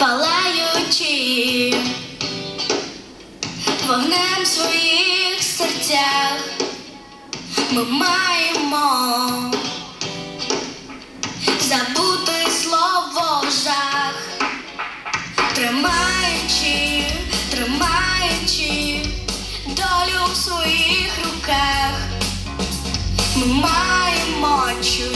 палаючи вогнем своїх серцях, ми маємо Ми маємо, чуєш,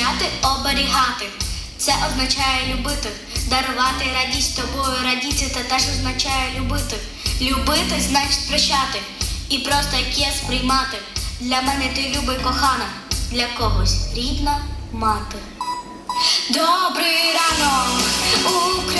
Захищати, оберігати. Це означає любити, дарувати радість тобою, радіти, це теж означає любити. Любити значить прощати і просто яке сприймати. Для мене ти любий кохана, для когось рідна мати. Добрий ранок, Україна!